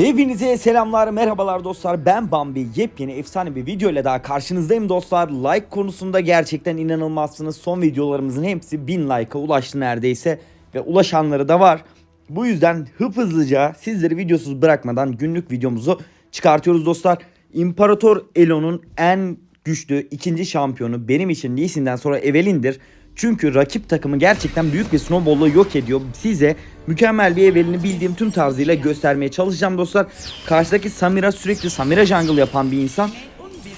Hepinize selamlar, merhabalar dostlar. Ben Bambi. Yepyeni efsane bir video ile daha karşınızdayım dostlar. Like konusunda gerçekten inanılmazsınız. Son videolarımızın hepsi 1000 like'a ulaştı neredeyse. Ve ulaşanları da var. Bu yüzden hıp hızlıca sizleri videosuz bırakmadan günlük videomuzu çıkartıyoruz dostlar. İmparator Elo'nun en güçlü ikinci şampiyonu benim için Lee sonra Evelyn'dir. Çünkü rakip takımı gerçekten büyük bir snowball'la yok ediyor. Size mükemmel bir Evelyn'i bildiğim tüm tarzıyla göstermeye çalışacağım dostlar. Karşıdaki Samira sürekli Samira jungle yapan bir insan.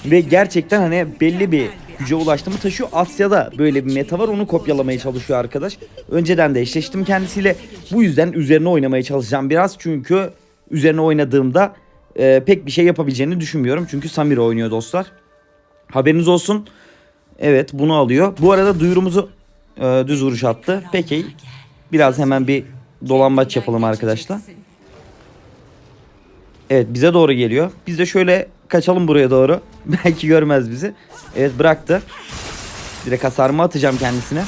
Ve gerçekten hani belli bir güce ulaştı mı taşıyor. Asya'da böyle bir meta var onu kopyalamaya çalışıyor arkadaş. Önceden de eşleştim kendisiyle. Bu yüzden üzerine oynamaya çalışacağım biraz. Çünkü üzerine oynadığımda e, pek bir şey yapabileceğini düşünmüyorum. Çünkü Samira oynuyor dostlar. Haberiniz olsun. Evet bunu alıyor. Bu arada duyurumuzu e, düz vuruş attı. Peki biraz hemen bir dolambaç yapalım arkadaşlar. Evet bize doğru geliyor. Biz de şöyle kaçalım buraya doğru. Belki görmez bizi. Evet bıraktı. Direkt hasarımı atacağım kendisine.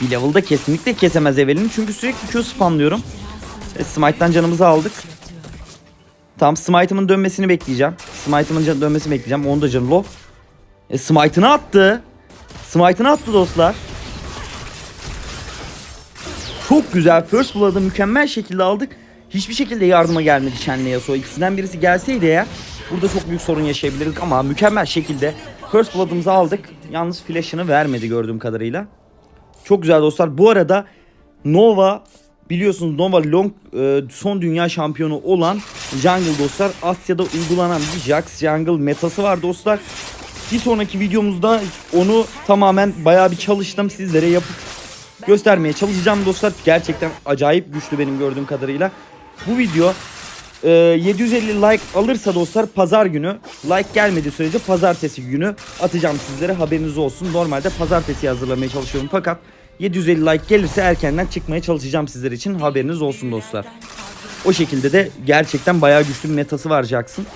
Bir level'da kesinlikle kesemez Evelyn'i. Çünkü sürekli Q spamlıyorum. E, Smite'dan canımızı aldık. Tam Smite'ımın dönmesini bekleyeceğim. Smite'ımın dönmesini bekleyeceğim. Onun da canı. E, Smite'ını attı. Smite'ını attı dostlar. Çok güzel. First Blood'ı mükemmel şekilde aldık. Hiçbir şekilde yardıma gelmedi Shen'le Yasuo. İkisinden birisi gelseydi eğer burada çok büyük sorun yaşayabilirdik ama mükemmel şekilde First Blood'ımızı aldık. Yalnız flash'ını vermedi gördüğüm kadarıyla. Çok güzel dostlar. Bu arada Nova biliyorsunuz Nova Long e, son dünya şampiyonu olan Jungle dostlar. Asya'da uygulanan bir Jax Jungle metası var dostlar. Bir sonraki videomuzda onu tamamen bayağı bir çalıştım sizlere yapıp göstermeye çalışacağım dostlar. Gerçekten acayip güçlü benim gördüğüm kadarıyla. Bu video e, 750 like alırsa dostlar pazar günü like gelmediği sürece pazartesi günü atacağım sizlere haberiniz olsun. Normalde pazartesi hazırlamaya çalışıyorum fakat 750 like gelirse erkenden çıkmaya çalışacağım sizler için haberiniz olsun dostlar. O şekilde de gerçekten bayağı güçlü bir metası var Jax'ın.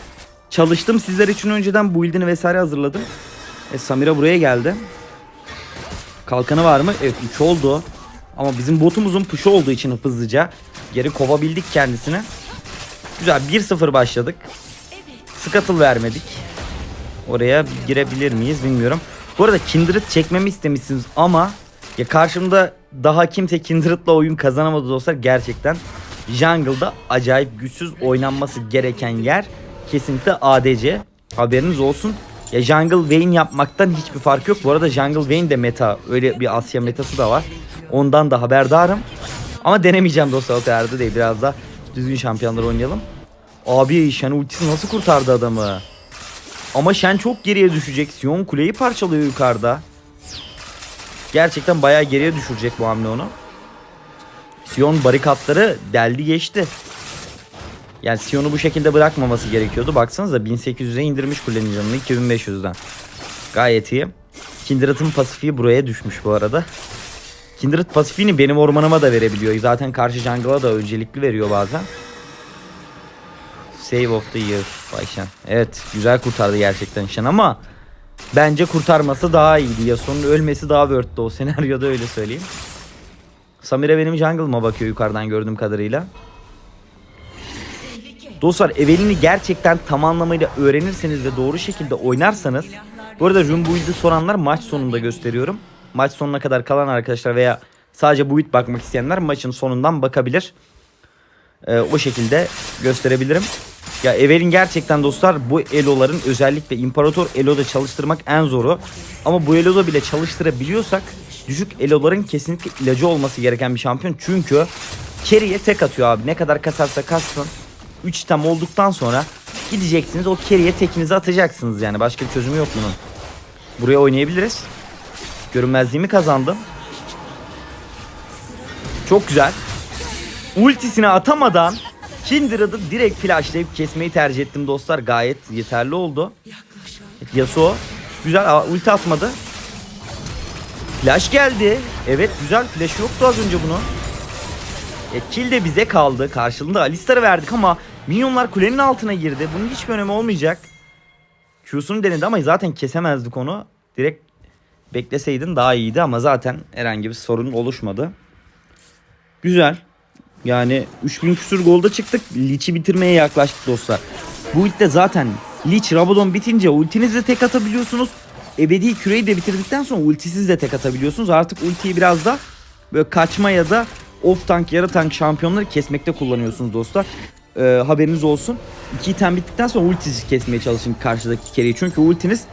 Çalıştım sizler için önceden build'ini vesaire hazırladım. E, Samira buraya geldi. Kalkanı var mı? Evet 3 oldu. Ama bizim botumuzun push olduğu için hızlıca geri kovabildik kendisini. Güzel 1-0 başladık. Scuttle vermedik. Oraya girebilir miyiz bilmiyorum. Bu arada Kindred çekmemi istemişsiniz ama ya karşımda daha kimse Kindred'la oyun kazanamadı dostlar gerçekten. Jungle'da acayip güçsüz oynanması gereken yer kesinlikle ADC. Haberiniz olsun. Ya Jungle Vayne yapmaktan hiçbir fark yok. Bu arada Jungle Vayne de meta. Öyle bir Asya metası da var. Ondan da haberdarım. Ama denemeyeceğim dostlar o değil. Biraz da düzgün şampiyonlar oynayalım. Abi Shen ultisi nasıl kurtardı adamı? Ama Shen çok geriye düşecek. Sion kuleyi parçalıyor yukarıda. Gerçekten bayağı geriye düşürecek bu hamle onu. Sion barikatları deldi geçti. Yani Sion'u bu şekilde bırakmaması gerekiyordu. Baksanıza 1800'e indirmiş kulenin canını 2500'den. Gayet iyi. Kindred'ın pasifi buraya düşmüş bu arada. Kindred pasifini benim ormanıma da verebiliyor. Zaten karşı jungle'a da öncelikli veriyor bazen. Save of the year Bay Shen. Evet güzel kurtardı gerçekten Shen ama bence kurtarması daha iyiydi. Yasuo'nun ölmesi daha worth'ti o senaryoda öyle söyleyeyim. Samira benim jungle'ıma bakıyor yukarıdan gördüğüm kadarıyla. Dostlar Evelyn'i gerçekten tam anlamıyla öğrenirseniz ve doğru şekilde oynarsanız bu arada Rune Build'i soranlar maç sonunda gösteriyorum. Maç sonuna kadar kalan arkadaşlar veya sadece build bakmak isteyenler maçın sonundan bakabilir. Ee, o şekilde gösterebilirim. Ya Evelyn gerçekten dostlar bu Elo'ların özellikle İmparator Elo'da çalıştırmak en zoru. Ama bu Elo'da bile çalıştırabiliyorsak düşük Elo'ların kesinlikle ilacı olması gereken bir şampiyon. Çünkü carry'e tek atıyor abi. Ne kadar kasarsa kassın. 3 item olduktan sonra gideceksiniz o carry'e tekinizi atacaksınız yani. Başka bir çözümü yok bunun. Buraya oynayabiliriz. Görünmezliğimi kazandım. Çok güzel. Ultisini atamadan Kindred'ı direkt flashlayıp kesmeyi tercih ettim dostlar. Gayet yeterli oldu. Yasuo. Güzel Aa, ulti atmadı. Flash geldi. Evet güzel flash yoktu az önce bunu. E, kill de bize kaldı. Karşılığında Alistar'ı verdik ama minyonlar kulenin altına girdi. Bunun hiçbir önemi olmayacak. Q'sunu denedi ama zaten kesemezdik onu. Direkt bekleseydin daha iyiydi ama zaten herhangi bir sorun oluşmadı. Güzel. Yani 3000 küsur golda çıktık. Lich'i bitirmeye yaklaştık dostlar. Bu ultide zaten Lich, Rabadon bitince ultinizle tek atabiliyorsunuz. Ebedi küreyi de bitirdikten sonra ultisiz de tek atabiliyorsunuz. Artık ultiyi biraz da böyle kaçma ya da off tank yarı tank şampiyonları kesmekte kullanıyorsunuz dostlar. Ee, haberiniz olsun. İki item bittikten sonra ultisiz kesmeye çalışın karşıdaki kereyi. Çünkü ultiniz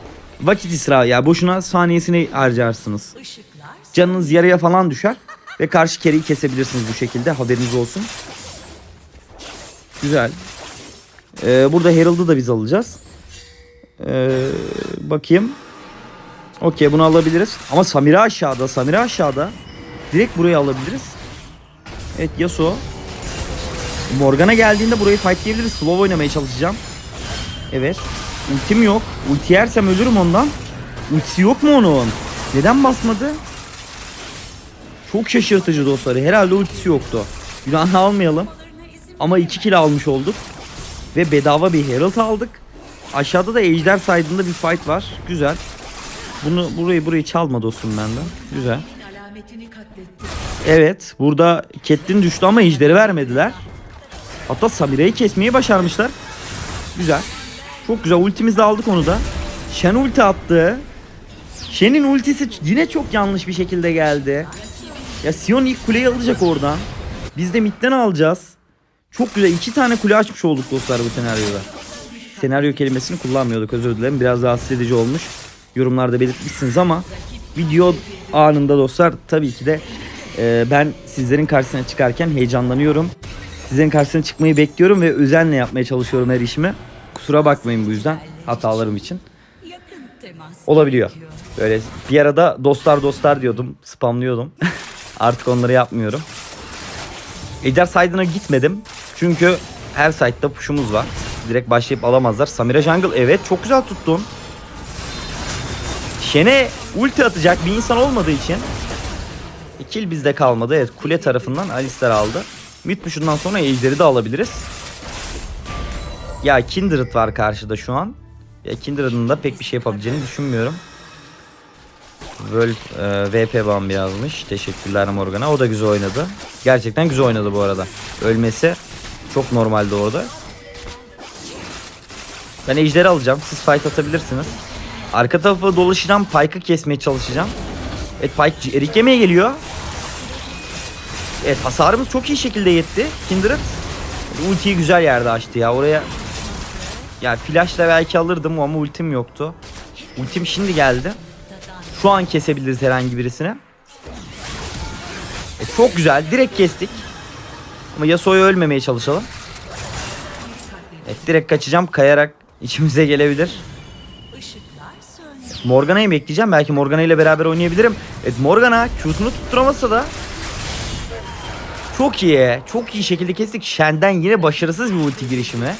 vakit israfı ya boşuna saniyesini harcarsınız. Canınız yarıya falan düşer ve karşı kereyi kesebilirsiniz bu şekilde haberiniz olsun. Güzel. Ee, burada Herald'ı da biz alacağız. Ee, bakayım. Okey bunu alabiliriz. Ama Samira aşağıda. Samira aşağıda. Direkt burayı alabiliriz. Evet Yasuo. Morgana geldiğinde burayı fightlayabiliriz. Slow oynamaya çalışacağım. Evet. Ultim yok. Ulti yersem ölürüm ondan. Ultisi yok mu onun? Neden basmadı? Çok şaşırtıcı dostları. Herhalde ultisi yoktu. Günahını almayalım. Ama 2 kill almış olduk. Ve bedava bir Herald aldık. Aşağıda da Ejder saydığında bir fight var. Güzel. Bunu burayı burayı çalma dostum benden. Güzel. Evet. Burada Catelyn düştü ama Ejder'i vermediler. Hatta Samira'yı kesmeyi başarmışlar. Güzel. Çok güzel. Ultimizle aldık onu da. Shen ulti attı. Shen'in ultisi yine çok yanlış bir şekilde geldi. Ya Sion ilk kuleyi alacak oradan. Biz de midden alacağız. Çok güzel. iki tane kule açmış olduk dostlar bu senaryoda. Senaryo kelimesini kullanmıyorduk özür dilerim. Biraz rahatsız edici olmuş. Yorumlarda belirtmişsiniz ama video anında dostlar tabii ki de e, ben sizlerin karşısına çıkarken heyecanlanıyorum. Sizlerin karşısına çıkmayı bekliyorum ve özenle yapmaya çalışıyorum her işimi. Kusura bakmayın bu yüzden hatalarım için. Olabiliyor. Böyle bir arada dostlar dostlar diyordum. Spamlıyordum. Artık onları yapmıyorum. Ejder side'ına gitmedim. Çünkü her side'da push'umuz var. Direkt başlayıp alamazlar. Samira Jungle evet çok güzel tuttun. Şene ulti atacak bir insan olmadığı için kill bizde kalmadı. Evet kule tarafından Alistar aldı. Mid sonra Ejder'i de alabiliriz. Ya Kindred var karşıda şu an. Ya Kindred'ın da pek bir şey yapabileceğini düşünmüyorum. Wolf e, VP Bambi yazmış. Teşekkürler Morgan'a. O da güzel oynadı. Gerçekten güzel oynadı bu arada. Ölmesi çok normaldi orada. Ben ejderi alacağım. Siz fight atabilirsiniz. Arka tarafa dolaşacağım. Pike'ı kesmeye çalışacağım. Evet Pike erik yemeye geliyor. Evet hasarımız çok iyi şekilde yetti. Kindred ultiyi güzel yerde açtı ya. Oraya ya flashla belki alırdım ama ultim yoktu. Ultim şimdi geldi. Şu an kesebiliriz herhangi birisine. E, çok güzel. Direkt kestik. Ama Yasuo'ya ölmemeye çalışalım. Evet direkt kaçacağım. Kayarak içimize gelebilir. Morgana'yı bekleyeceğim. Belki Morgana ile beraber oynayabilirim. Evet Morgana Q'sunu tutturamasa da çok iyi. Çok iyi şekilde kestik. Shen'den yine başarısız bir ulti girişimi.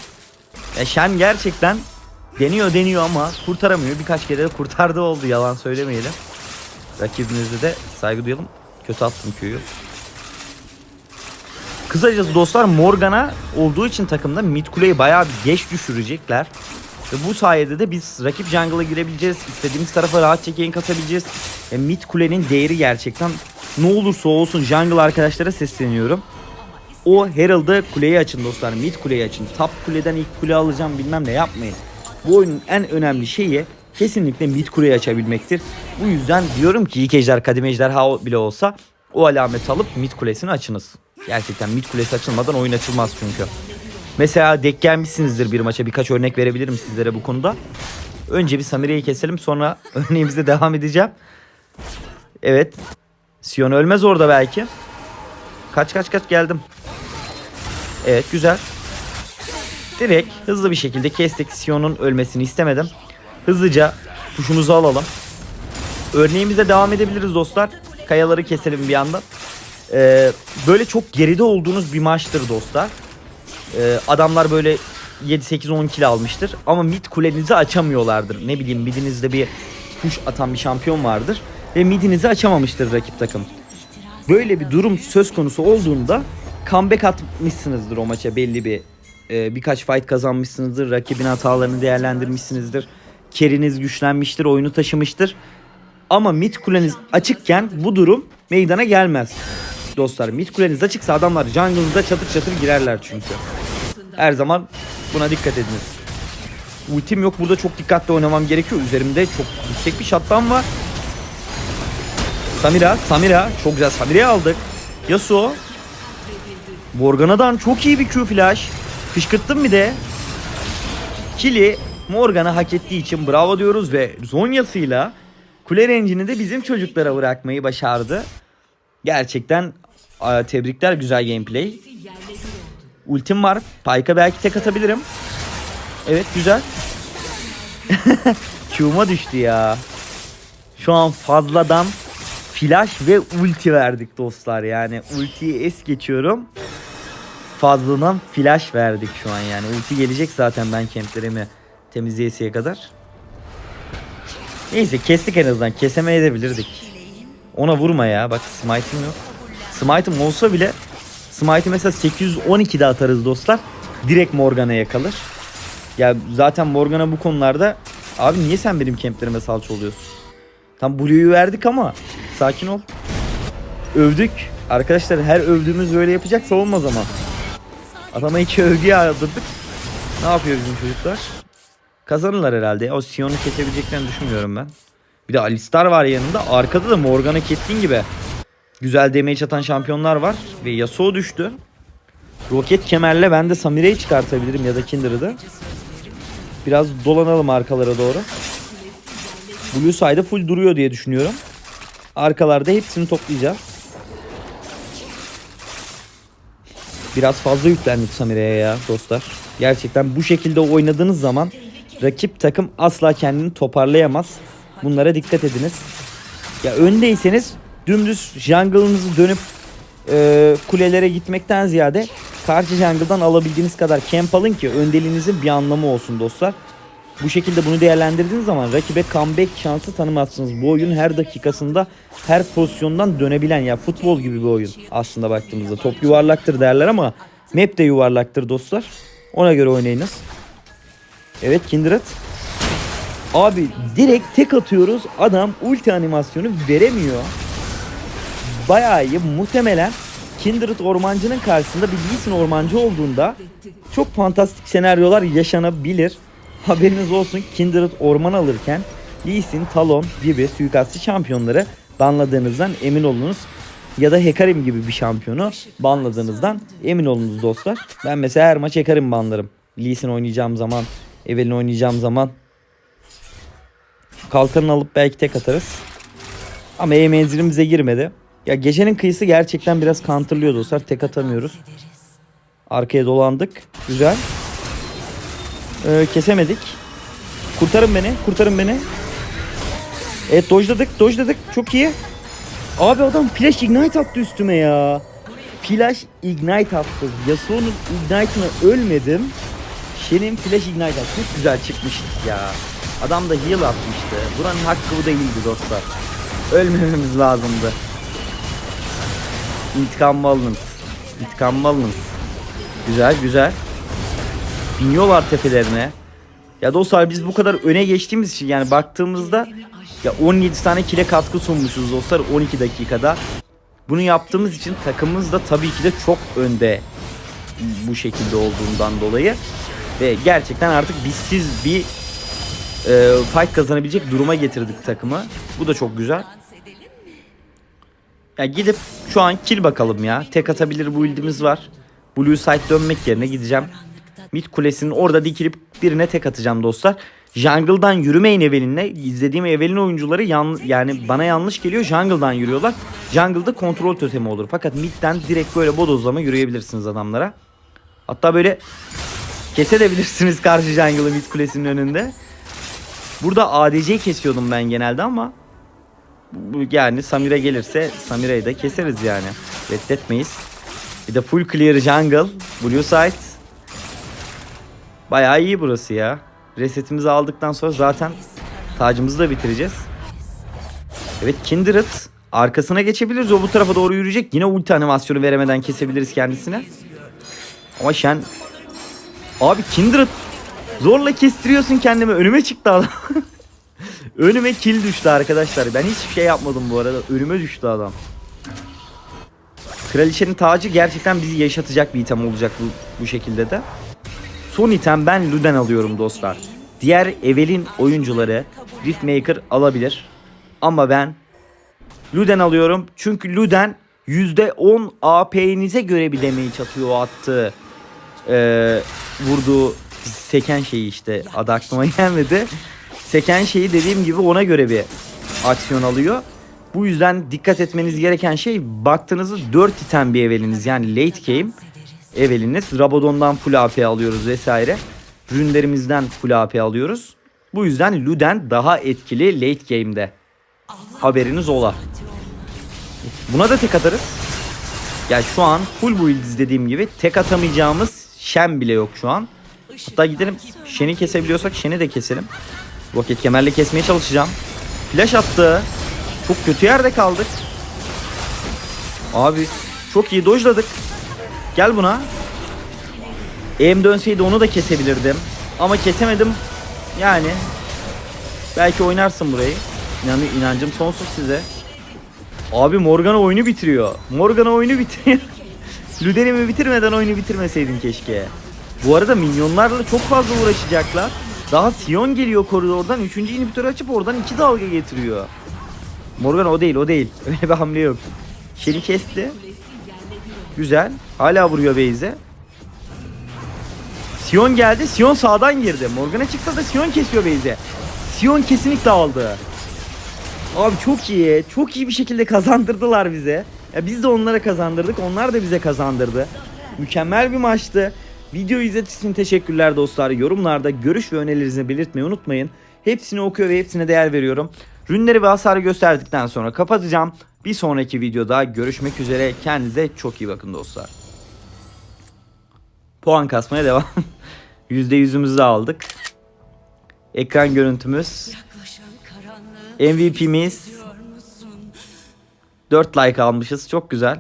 Ya Shen gerçekten deniyor deniyor ama kurtaramıyor. Birkaç kere de kurtardı oldu yalan söylemeyelim. Rakibimize de saygı duyalım. Kötü attım Q'yu. Kısacası dostlar Morgana olduğu için takımda mid kuleyi bayağı bir geç düşürecekler. Ve bu sayede de biz rakip jungle'a girebileceğiz. istediğimiz tarafa rahatça gank atabileceğiz. E, mid kulenin değeri gerçekten ne olursa olsun jungle arkadaşlara sesleniyorum. O Herald'ı kuleyi açın dostlar. Mid kuleyi açın. Top kuleden ilk kule alacağım bilmem ne yapmayın. Bu oyunun en önemli şeyi kesinlikle mid kuleyi açabilmektir. Bu yüzden diyorum ki ilk ejder kadim ejderha bile olsa o alameti alıp mid kulesini açınız. Gerçekten mid kulesi açılmadan oyun açılmaz çünkü. Mesela denk gelmişsinizdir bir maça birkaç örnek verebilirim sizlere bu konuda. Önce bir Samire'yi keselim sonra örneğimize devam edeceğim. Evet. Sion ölmez orada belki. Kaç kaç kaç geldim. Evet güzel. Direkt hızlı bir şekilde kestik. Sion'un ölmesini istemedim. Hızlıca tuşumuzu alalım. Örneğimize devam edebiliriz dostlar. Kayaları keselim bir yandan. Ee, böyle çok geride olduğunuz bir maçtır dostlar. Ee, adamlar böyle 7-8-10 kill almıştır. Ama mid kulenizi açamıyorlardır. Ne bileyim midinizde bir push atan bir şampiyon vardır. Ve midinizi açamamıştır rakip takım. Böyle bir durum söz konusu olduğunda comeback atmışsınızdır o maça belli bir e, birkaç fight kazanmışsınızdır. Rakibin hatalarını değerlendirmişsinizdir. Keriniz güçlenmiştir, oyunu taşımıştır. Ama mid kuleniz açıkken bu durum meydana gelmez. dostlar. Mid kuleniz açıksa adamlar jungle'ınıza çatır çatır girerler çünkü. Her zaman buna dikkat ediniz. Ultim yok burada çok dikkatli oynamam gerekiyor. Üzerimde çok yüksek bir shutdown var. Samira, Samira. Çok güzel Samira'yı aldık. Yasuo. Morgana'dan çok iyi bir Q flash. Kışkırttım bir de. Kili Morgan'a hak ettiği için bravo diyoruz ve Zonya'sıyla kule range'ini de bizim çocuklara bırakmayı başardı. Gerçekten tebrikler güzel gameplay. Ultim var. Pyke'a belki tek atabilirim. Evet güzel. Q'uma düştü ya. Şu an fazladan flash ve ulti verdik dostlar. Yani ultiyi es geçiyorum. Fazladan flash verdik şu an yani. Ulti gelecek zaten ben kemplerimi temizleyesiye kadar. Neyse kestik en azından. Kesemeyebilirdik. Ona vurma ya. Bak smite'im yok. Smite'im olsa bile Smite'i mesela 812'de atarız dostlar. Direkt Morgana'ya kalır. Ya zaten Morgana bu konularda abi niye sen benim kemplerime salça oluyorsun? Tam Blue'yu verdik ama sakin ol. Övdük. Arkadaşlar her övdüğümüz böyle yapacaksa olmaz ama. Adama iki övgü yağdırdık. Ne yapıyor bizim çocuklar? Kazanırlar herhalde. O Sion'u kesebileceklerini düşünmüyorum ben. Bir de Alistar var yanında. Arkada da Morgana Caitlyn gibi. Güzel damage atan şampiyonlar var. Ve Yasuo düştü. Roket kemerle ben de Samire'yi çıkartabilirim ya da Kindred'ı. Biraz dolanalım arkalara doğru. Blue side'ı full duruyor diye düşünüyorum. Arkalarda hepsini toplayacağız. Biraz fazla yüklendik Samire'ye ya dostlar. Gerçekten bu şekilde oynadığınız zaman rakip takım asla kendini toparlayamaz. Bunlara dikkat ediniz. Ya öndeyseniz dümdüz jungle'ınızı dönüp e, kulelere gitmekten ziyade karşı jungle'dan alabildiğiniz kadar camp alın ki öndeliğinizin bir anlamı olsun dostlar. Bu şekilde bunu değerlendirdiğiniz zaman rakibe comeback şansı tanımazsınız. Bu oyun her dakikasında her pozisyondan dönebilen ya futbol gibi bir oyun aslında baktığımızda. Top yuvarlaktır derler ama map de yuvarlaktır dostlar. Ona göre oynayınız. Evet Kindred. Abi direkt tek atıyoruz. Adam ulti animasyonu veremiyor. Bayağı iyi. Muhtemelen Kindred ormancının karşısında bir Lee Sin ormancı olduğunda çok fantastik senaryolar yaşanabilir. Haberiniz olsun Kindred orman alırken Lee Sin, Talon gibi suikastçı şampiyonları banladığınızdan emin olunuz. Ya da Hekarim gibi bir şampiyonu banladığınızdan emin olunuz dostlar. Ben mesela her maç Hekarim banlarım. Lee Sin oynayacağım zaman, Evelyn oynayacağım zaman. Kalkanını alıp belki tek atarız. Ama E menzilimize girmedi. Ya gecenin kıyısı gerçekten biraz counterlıyor dostlar. Tek atamıyoruz. Arkaya dolandık. Güzel. Ee, kesemedik. Kurtarın beni. Kurtarın beni. Evet dojladık. Dojladık. Çok iyi. Abi adam flash ignite attı üstüme ya. Flash ignite attı. Yasuo'nun ignite'ına ölmedim. Shen'in flash ignite attı. Çok güzel çıkmıştık ya. Adam da heal atmıştı. Buranın hakkı bu değildi dostlar. Ölmememiz lazımdı. İntikam alınız. İntikam alınız. Güzel güzel. Biniyorlar tepelerine. Ya dostlar biz bu kadar öne geçtiğimiz için yani baktığımızda ya 17 tane kile katkı sunmuşuz dostlar 12 dakikada. Bunu yaptığımız için takımımız da tabii ki de çok önde bu şekilde olduğundan dolayı. Ve gerçekten artık bizsiz bir e, fight kazanabilecek duruma getirdik takımı. Bu da çok güzel. Ya gidip şu an kill bakalım ya. Tek atabilir bu build'imiz var. Blue side dönmek yerine gideceğim. Mid kulesinin orada dikilip birine tek atacağım dostlar. Jungle'dan yürümeyin Evelyn'le. İzlediğim Evelyn oyuncuları yan, yani bana yanlış geliyor. Jungle'dan yürüyorlar. Jungle'da kontrol totemi olur. Fakat midden direkt böyle bodozlama yürüyebilirsiniz adamlara. Hatta böyle kesebilirsiniz karşı jungle'ı mid kulesinin önünde. Burada ADC'yi kesiyordum ben genelde ama yani Samira gelirse Samira'yı da keseriz yani. Reddetmeyiz. Bir de full clear jungle. Blue side. Bayağı iyi burası ya. Resetimizi aldıktan sonra zaten tacımızı da bitireceğiz. Evet Kindred. Arkasına geçebiliriz. O bu tarafa doğru yürüyecek. Yine ulti animasyonu veremeden kesebiliriz kendisine. Ama Shen... Abi Kindred. Zorla kestiriyorsun kendimi. Önüme çıktı adam. Önüme kill düştü arkadaşlar. Ben hiçbir şey yapmadım bu arada. Önüme düştü adam. Kraliçenin tacı gerçekten bizi yaşatacak bir item olacak bu, bu şekilde de. Son item ben Luden alıyorum dostlar. Diğer Evelyn oyuncuları Riftmaker alabilir. Ama ben Luden alıyorum. Çünkü Luden %10 AP'nize göre bir damage atıyor o attığı eee vurduğu seken şeyi işte adı aklıma gelmedi. Seken şeyi dediğim gibi ona göre bir aksiyon alıyor. Bu yüzden dikkat etmeniz gereken şey baktığınızda 4 item bir eveliniz yani late game eveliniz. Rabadon'dan full AP alıyoruz vesaire. Rünlerimizden full AP alıyoruz. Bu yüzden Luden daha etkili late game'de. Haberiniz ola. Buna da tek atarız. Ya şu an full build dediğim gibi tek atamayacağımız Shen bile yok şu an. Hatta gidelim Shen'i kesebiliyorsak Shen'i de keselim. Roket kemerle kesmeye çalışacağım. Flash attı. Çok kötü yerde kaldık. Abi çok iyi dojladık. Gel buna. Eğim dönseydi onu da kesebilirdim. Ama kesemedim. Yani belki oynarsın burayı. İnanı, inancım sonsuz size. Abi Morgana oyunu bitiriyor. Morgana oyunu bitiriyor. Luden'imi bitirmeden oyunu bitirmeseydin keşke. Bu arada minyonlarla çok fazla uğraşacaklar. Daha Sion geliyor koridordan. Üçüncü inhibitörü açıp oradan iki dalga getiriyor. Morgana o değil o değil. Öyle bir hamle yok. Shelly kesti. Güzel. Hala vuruyor Beyze. Sion geldi. Sion sağdan girdi. Morgana çıksa da Sion kesiyor Beyze. Sion kesinlikle aldı. Abi çok iyi. Çok iyi bir şekilde kazandırdılar bize. Ya biz de onlara kazandırdık. Onlar da bize kazandırdı. Mükemmel bir maçtı. Videoyu izlediğiniz için teşekkürler dostlar. Yorumlarda görüş ve önerilerinizi belirtmeyi unutmayın. Hepsini okuyor ve hepsine değer veriyorum. Rünleri ve hasarı gösterdikten sonra kapatacağım. Bir sonraki videoda görüşmek üzere. Kendinize çok iyi bakın dostlar. Puan kasmaya devam. %100'ümüzü de aldık. Ekran görüntümüz. MVP'miz görüyor musun? 4 like almışız. Çok güzel.